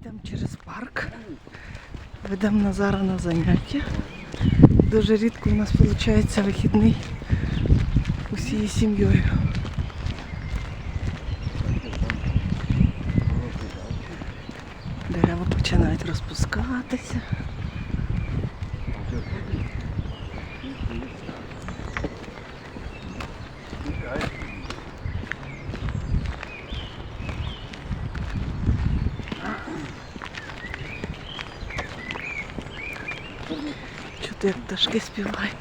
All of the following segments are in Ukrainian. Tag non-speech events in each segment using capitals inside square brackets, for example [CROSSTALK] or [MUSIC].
Йдемо через парк. Ведемо Назара на заняття. Дуже рідко у нас виходить вихідний усією сім'єю. Дерева починають розпускатися. пташки співають.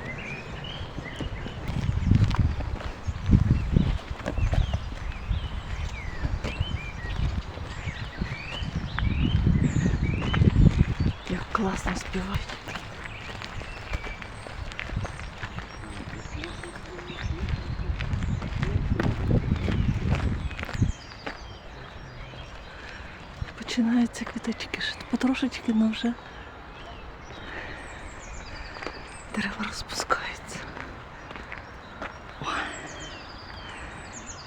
Як класно співають. Починаються квіточки, ще потрошечки, але вже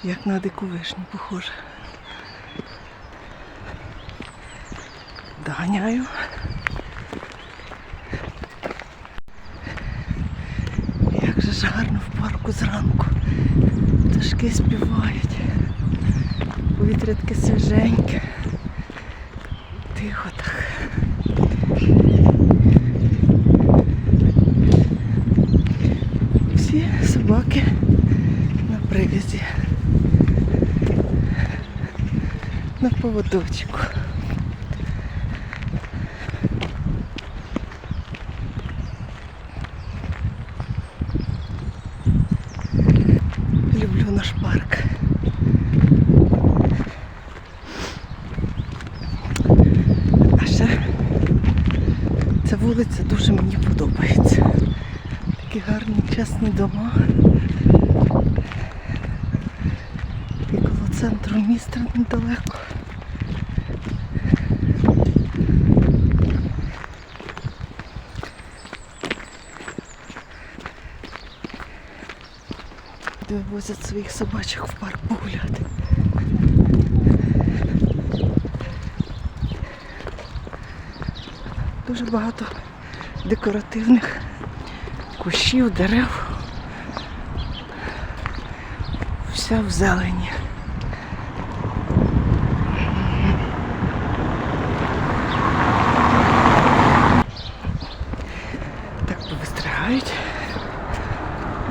Як на дику вишню похоже. Доганяю. Як же ж гарно в парку зранку. Пташки співають. Повітря таке свіженьке. Тихо так. Всі собаки на привязі. На поводочку. Люблю наш парк. А ще ця вулиця дуже мені подобається. Такі гарні, чесні дома. І коло центру міста недалеко. Де возять своїх собачок в парк погуляти. Дуже багато декоративних кущів, дерев. Вся в зелені. Так повистрягають.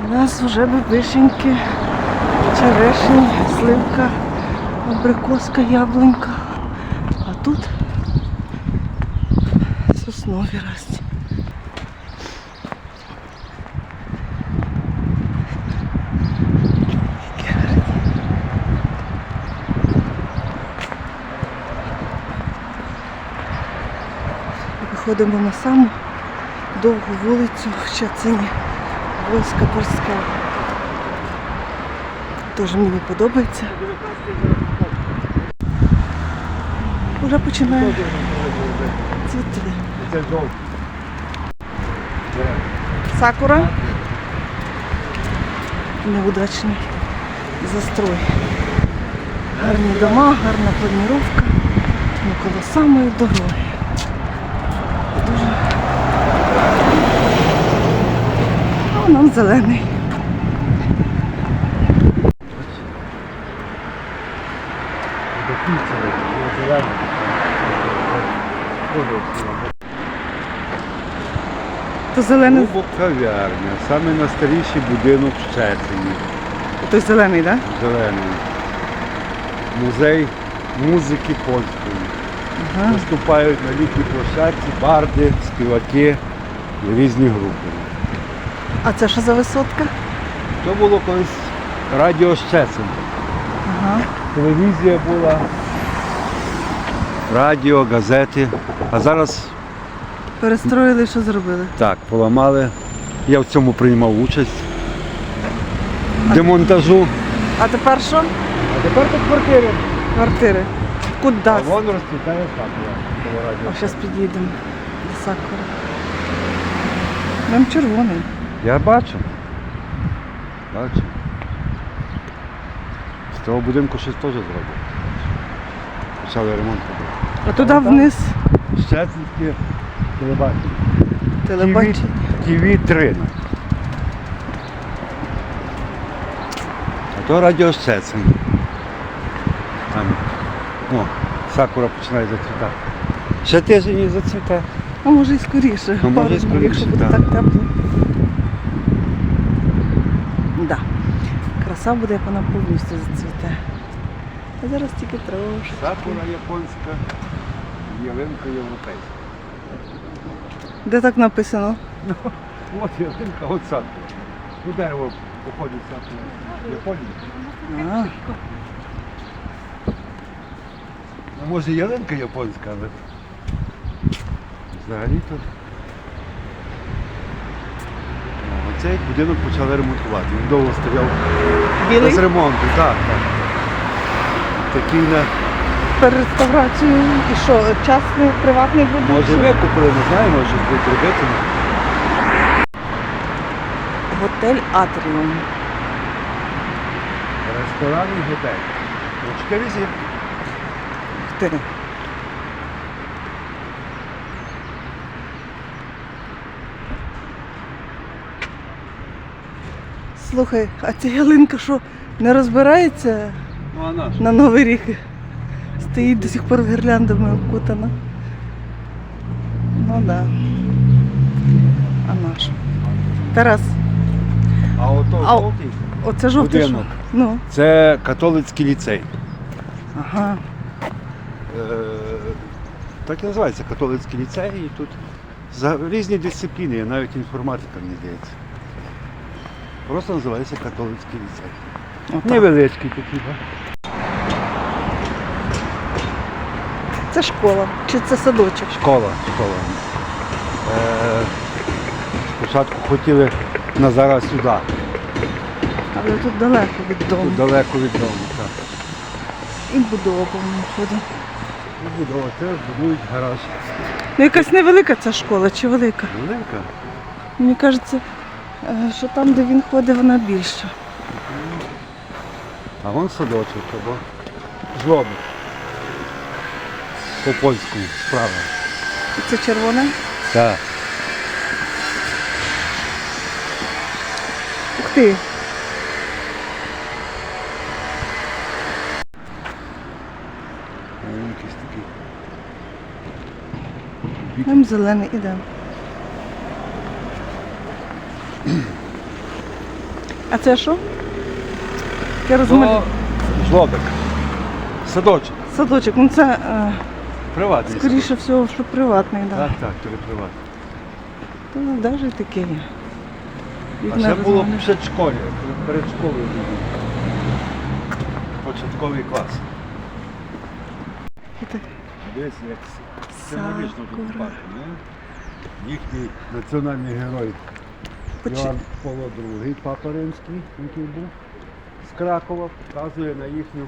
У нас вже вишеньки, черешні, сливка, абрикоска, яблунька. А тут соснові гарні. Виходимо на саму довгу вулицю в Чацині. Войська Борська. Теж мені подобається. Уже починає цвіти. Сакура. Неудачний застрой. Гарні дома, гарна планіровка. Коло самої дороги. Дуже. А нам зелений. То зелений, Клубок кав'ярня, саме найстаріший будинок в Щецині, той зелений, так? зелений. Музей музики польської. Ага. Виступають на літній площадці барди, співаки різні групи. А це що за висотка? То було колись радіо Щецин. Ага. Телевізія була, радіо, газети. А зараз Перестроїли, що зробили? так, поламали. Я в цьому приймав участь. Демонтажу. А тепер що? А тепер тут квартири. Квартири. Куди? А вон розцвітає сакура. коло радіо. Зараз під'їдемо до Сакури. Нам червоний. Я бачу. Бачу. З того будинку щось теж зроблять. Почали ремонт робити. А туди вниз Щецинське телебачення. телебачення. ТВ 3 А то радіо Щецин. Там, о, сакура починає зацвітати. Ще тиждень і зацвіте. А може і скоріше. Ну, може, і пару днів, якщо скоріше, буде так. так тепло. Да. Краса буде, як вона повністю зацвіте. А зараз тільки трошки. Сакура японська, ялинка європейська. Де так написано? От ялинка, от сакура. Ну дерево походить сакура. Японія. А, Ну, може ялинка японська, але взагалі то. О, Оцей будинок почали ремонтувати. Він довго стояв білий без ремонту, так, так. Такий на перед реставрацією. І що, частний, приватний буде? може викупили, не знаю, може щось будуть робити. Готель Атріум. Ресторан і готель. Чотири зірки. Ти. Слухай, а ця ялинка що не розбирається Ну а наш? на Новий рік? Стоїть до сих пор гірляндами обкутана. Ну да. А наш. Тарас, А ото А- жовтий оце жовтий. Будинок. Ну, це католицький ліцей. ага. Е, Так і називається католицький ліцей. І тут за різні дисципліни, навіть інформатика, мені здається. Просто називається католицький ліцей. Невеличкий такий? Це школа. Чи це садочок? Школа, школа. Е, спочатку хотіли на зараз сюди, Але тут далеко від дому. тут далеко від дому. Так. І будова повним ходом. І будова теж будують гараж. Ну, якась невелика ця школа чи велика? Велика. Мені кажеться, що там, де він ходить, вона більша. А вон садочок або жлобик. По-польському, справа. І це червоне. Так. Ух ти! Там зелений іде. А це що? Я. То жлобик. Садочок. Садочок, ну це е, Приватний. скоріше всього, що приватний, Так, так. так, переприватний. То навіть таке є. Їх А не ще було в предшколі, перед школою було. Початковий клас. І так. Десь як символічно тут Сакура. не? Їхній національний герой Поч- Іван Павло II, папа римський, який був з Кракова, показує на їхню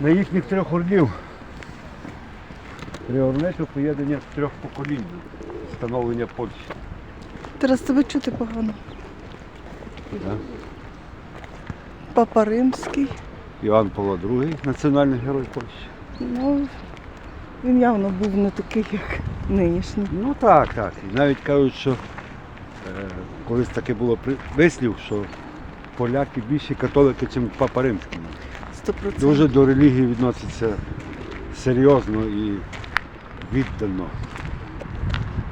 на їхніх трьох орлів. Три орли – це поєднання трьох поколінь, становлення Польщі. Зараз тебе чути погано. Да? Папа Римський. Іван Павло II, національний герой Польщі. Ну, він явно був не такий, як нинішній. Ну так, так. І навіть кажуть, що колись таке було вислів, що поляки більші католики, ніж папа римський. Дуже до релігії відносяться серйозно і віддано.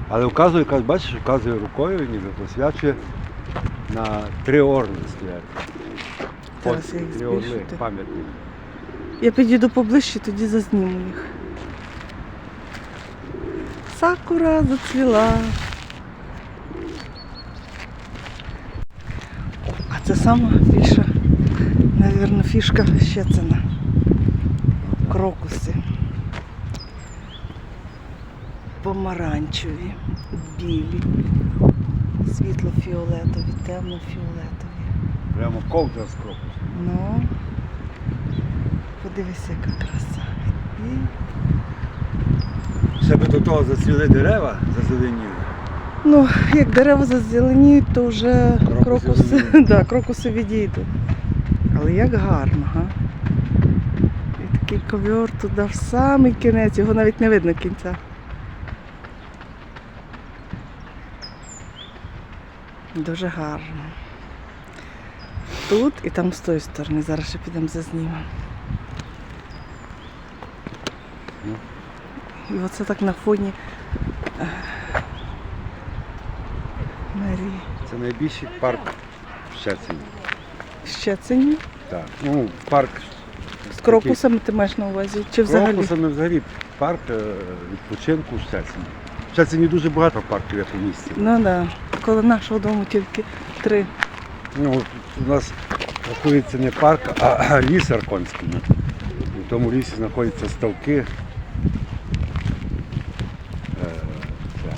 Але вказує, бачиш, вказує рукою, ніби посвячує на три орли стоять. Зараз я їх три орли, збільшу. пам'ятник. Я підійду поближче, тоді зазніму їх. Сакура зацвіла. А це сама більша, мабуть, фішка Щецина. Крокуси. Помаранчеві, білі, світло-фіолетові, темно-фіолетові. Прямо ковдра з кропу. Ну, подивися, яка краса. І Ще би до того зацвіли дерева, зазеленіли. Ну, як дерева зазеленіють, то вже Крокуси [LAUGHS] да, крокуси відійдуть. Але як гарно, га? І такий ковьор туди в самий кінець, його навіть не видно кінця. Дуже гарно. Тут і там з тої сторони. Зараз ще підемо зазнімемо. Ну. І оце так на фоні е, Марії. Це найбільший парк в Щецині. Щецені. Так. Ну, парк З крокусами ти маєш на увазі? Чи взагалі? Крокусами взагалі парк е, відпочинку в Щецині. В Щецині дуже багато парків як у місті. Ну так. Да. Коло нашого дому тільки три. Ну, у нас знаходиться не парк, а ліс Арконський. В тому лісі знаходяться ставки. е, це,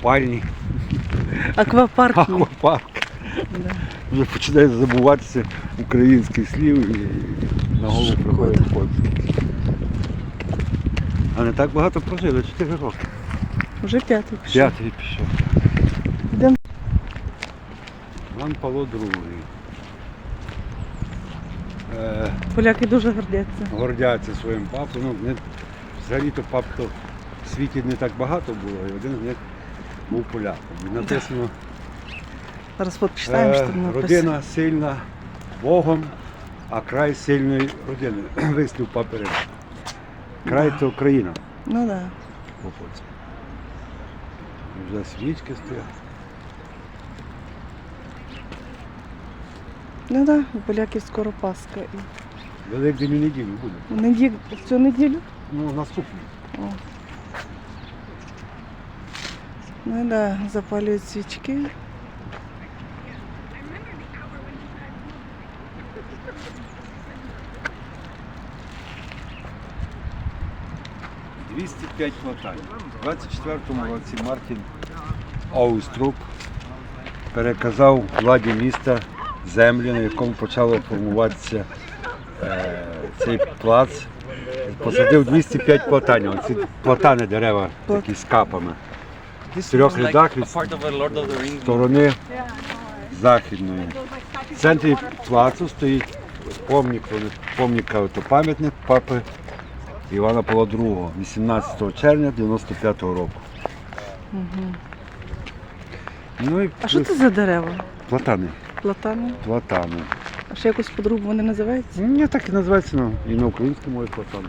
Купальні, Аквапарк. аквапарк. Да. Вже починає забуватися українських слів і на голову Шкода. приходить польський. А не так багато прожили, 4 роки. Вже п'ятий пішов. П'ятий пішов. Йдемо. Іван Павло II. Е, Поляки дуже гордяться. гордяться своїм папою. Ну, взагалі-то пап в світі не так багато було, і один з них був поляком. І написано, Зараз почитаємо, е, що там написано. родина сильна Богом, а край сильної родини. [CLEARS THROAT] Вислів папи Край Да. це Україна Ну так. Да. Вже свічки стоять. Ну так, да. у поляків скоро Пасха. Великдень неділю буде. неділю, в цю неділю. Ну, наступний. Ну да. запалюють свічки. – 205 платань. У 24-му році Мартін Ауструп переказав владі міста землю, на якому почало формуватися е, цей плац. Посадив 205 платанів. Ці платани дерева такі з капами. Трьох рядах від сторони західної. В центрі плацу стоїть помник, помника, пам'ятник папи Івана Павла II, 18 червня 95 року. Угу. Ну і А що це за дерева? платани. Платани? Платани. А ще якось по-другому вони називаються? Ну, так і називається ну, і на українському мові платани.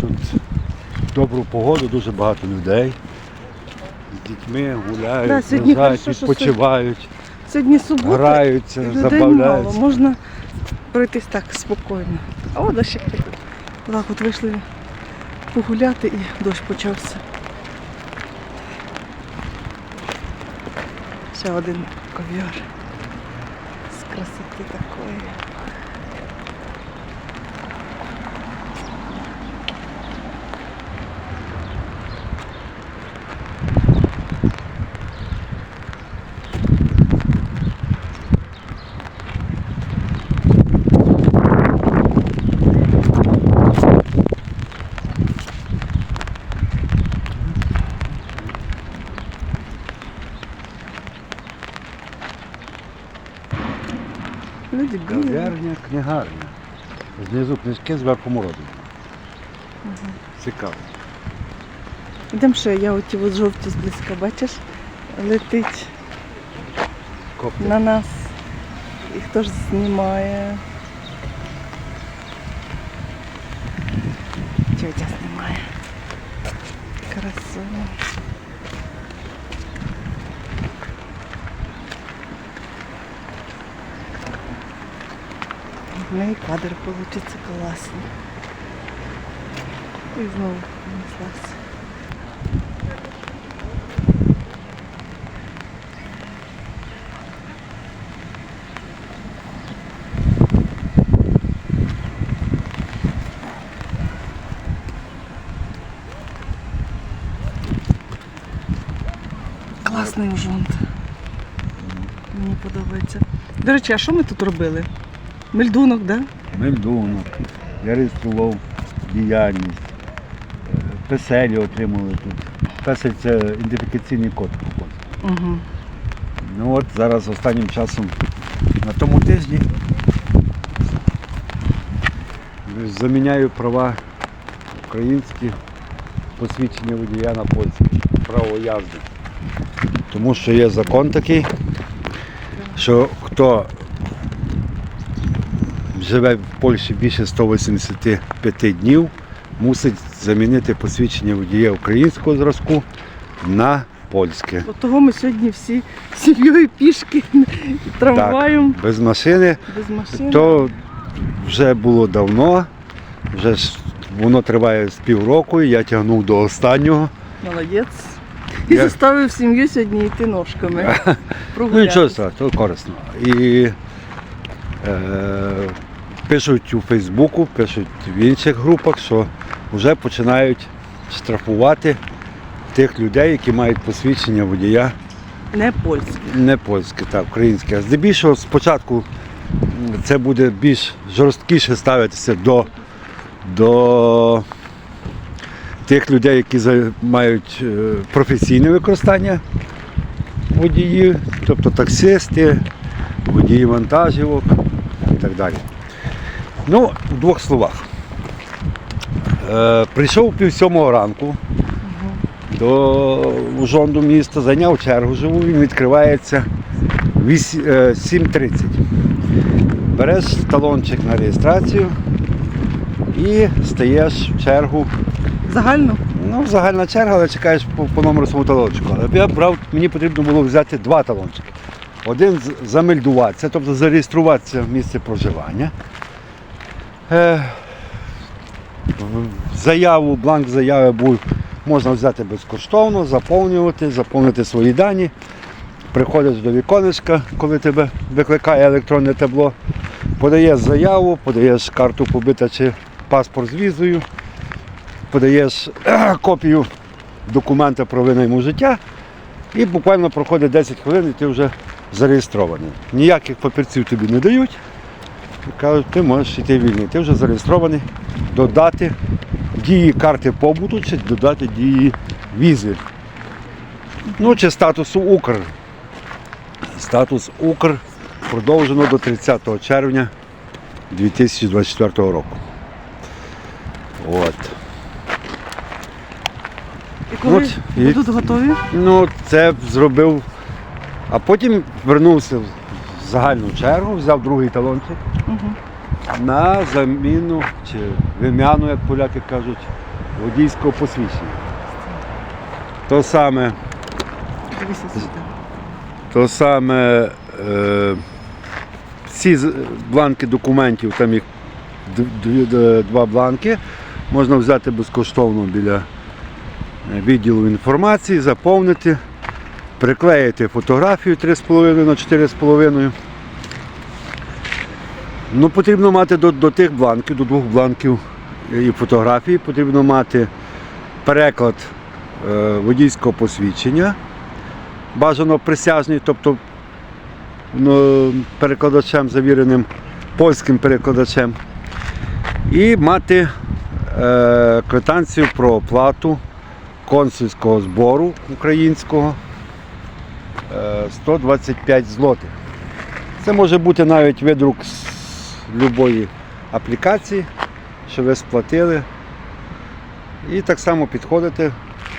Тут в добру погоду дуже багато людей. З дітьми гуляють, Да, сьогодні гуляють, хорошо, що відпочивають, Сьогодні субота. граються, і людей мало. забавляються. Можна пройтись так спокійно. А от дощик такий. Так от вийшли погуляти і дощ почався. Ще один ковьор. З красоти такої. Книгарня. Знизу книжки, зверху морозиво. Цікаво. Йдемо ще, я оті от жовті зблизька, бачиш, летить Коптер. на нас. І хто ж знімає? Тетя знімає. Красиво. В неї кадр получиться класний. І знову понеслась. Класний ужонт. Мені подобається. До речі, а що ми тут робили? Мельдунок? Да? Мельдонок. Я реєстрував діяльність. Песелі отримали тут. Песель це ідентифікаційний код. Угу. Ну от зараз останнім часом на тому тижні заміняю права українські посвідчення водія на польське. Право язди. Тому що є закон такий, що хто живе в Польщі більше 185 днів, мусить замінити посвідчення водія українського зразку на польське. От того ми сьогодні всі сім'єю пішки, трамваєм, Без машини без машини. То вже було давно, вже ж воно триває з півроку, і я тягнув до останнього. Молодець. І Я- заставив сім'ю сьогодні йти ножками. [LAUGHS] Ну нічого, то корисно. І е, пишуть у Фейсбуку, пишуть в інших групах, що вже починають штрафувати тих людей, які мають посвідчення водія Не польське. не польське, так, українське. Здебільшого спочатку це буде більш жорсткіше ставитися до, до тих людей, які мають е, професійне використання водіїв, тобто таксисти, водії вантажівок і так далі. Ну, в двох словах. Е, прийшов пів сьомого ранку до Ужонду міста, зайняв чергу живу, він відкривається вісь- е, 7.30. Береш талончик на реєстрацію і стаєш в чергу. Загально? Ну, загальна черга, але чекаєш по, по номеру свого талончику. Але я брав, мені потрібно було взяти два талончики. Один замельдуватися, тобто зареєструватися в місце проживання. Е, заяву, бланк заяви був, можна взяти безкоштовно, заповнювати, заповнити свої дані. Приходиш до віконечка, коли тебе викликає електронне табло, подаєш заяву, подаєш карту побита чи паспорт з візою, подаєш [CLEARS THROAT] копію документа про винайму життя і буквально проходить 10 хвилин і ти вже зареєстрований. Ніяких папірців тобі не дають. Кажуть, ти можеш йти вільний. Ти вже зареєстрований, додати дії карти побуту чи додати дії візи. Ну чи статусу Укр. Статус Укр продовжено до 30 червня 2024 року. От. І коли От, і- будуть готові? Ну, це зробив, а потім вернувся в загальну чергу, взяв другий талончик. На заміну чи вим'яну, як поляки кажуть, водійського посвідчення. То саме, то саме е, всі бланки документів, там їх два бланки, можна взяти безкоштовно біля е, відділу інформації, заповнити, приклеїти фотографію 3,5 на 4,5. Ну, потрібно мати до, до тих бланків, до двох бланків і фотографії, потрібно мати переклад е, водійського посвідчення, бажано присяжний, тобто ну, перекладачем завіреним польським перекладачем. І мати е, квитанцію про оплату консульського збору українського е, 125 злотих. Це може бути навіть видрук з будь-якої аплікації, що ви сплатили. І так само підходите.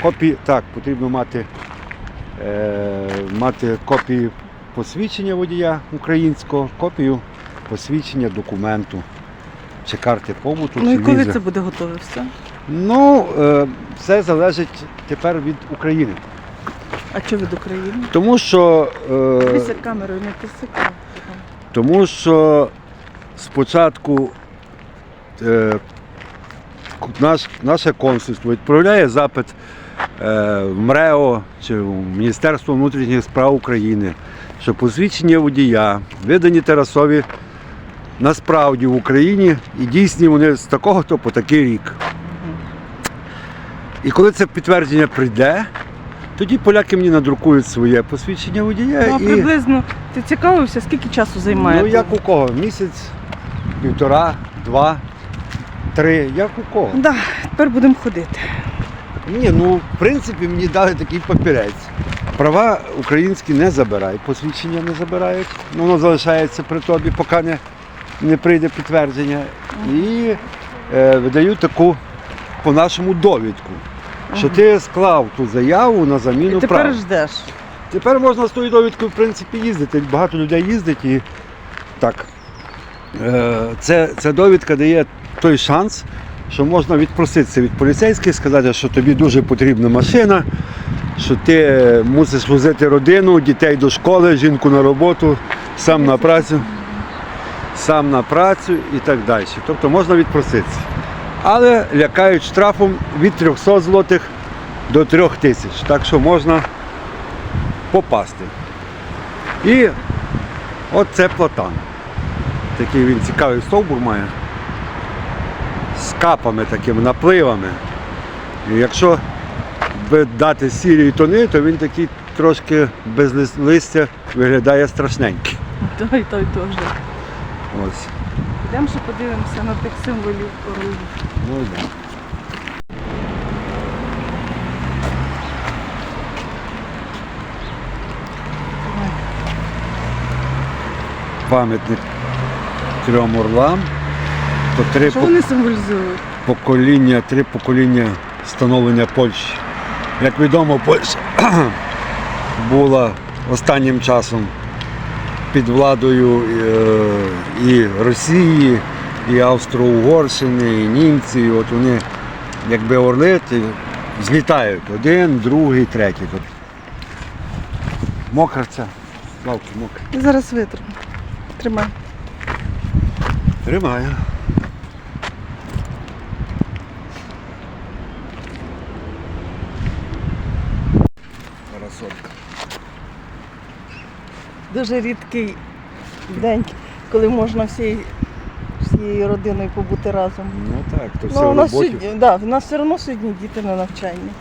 Копії, так, потрібно мати, е, мати копії посвідчення водія українського, копію посвідчення документу чи карти побуту, Ну і коли візи. це буде готове все? Ну, е, все залежить тепер від України. А що від України? Тому що, е, Дивися камерою, не тисикай. тому що спочатку е, наш, наше консульство відправляє запит е, в МРЕО чи в Міністерство внутрішніх справ України, що посвідчення водія видані Тарасові насправді в Україні і дійсні вони з такого-то по такий рік. І коли це підтвердження прийде, тоді поляки мені надрукують своє посвідчення водія. Ну, а і... приблизно ти цікавився, скільки часу займає? Ну як у кого? Місяць, півтора, два. три, як у кого. Да, тепер будемо ходити. Ні, ну в принципі мені дали такий папірець. Права українські не забирають, посвідчення не забирають. Ну, воно залишається при тобі, поки не, не прийде підтвердження. І е, видають таку по-нашому довідку, що ти склав ту заяву на заміну І прав. тепер ждеш. Тепер можна з тою довідкою, в принципі, їздити. Багато людей їздить і так. Е, Це, ця довідка дає той шанс, що можна відпроситися від поліцейських, сказати, що тобі дуже потрібна машина, що ти мусиш возити родину, дітей до школи, жінку на роботу, сам на працю, сам на працю і так далі. Тобто можна відпроситися. Але лякають штрафом від 300 злотих до 3 тисяч. Так що можна попасти. І от це платан. Такий він цікавий стовбур має. З капами такими, напливами. І якщо дати сірі тони, то він такий трошки без листя виглядає страшненький. Той, той теж. Ось. Йдемо ще подивимося на тих символів орлів. Ну, да. Пам'ятник трьом орлам. То три Що вони символізують? покоління, три покоління становлення Польщі. Як відомо, Польща [CLEARS THROAT] була останнім часом під владою е, і Росії, і Австро-Угорщини, і німці. От вони, якби орли, злітають один, другий, третій. Мокра ця. Лавки мокрі. Зараз витру. Тримай. Тримаю. Красотка. Дуже рідкий день, коли можна всією, всією родиною побути разом. Ну так, то все Ну, у в нас роботі. сьогодні, да, в нас все одно сьогодні діти на навчанні.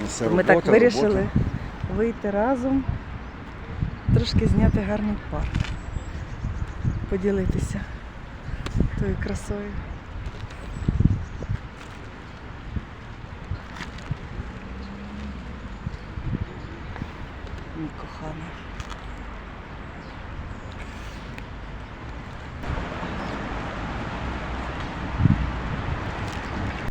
Ну, все Ми робота, так вирішили робота. вийти разом, трошки зняти гарний парк, поділитися тою красою.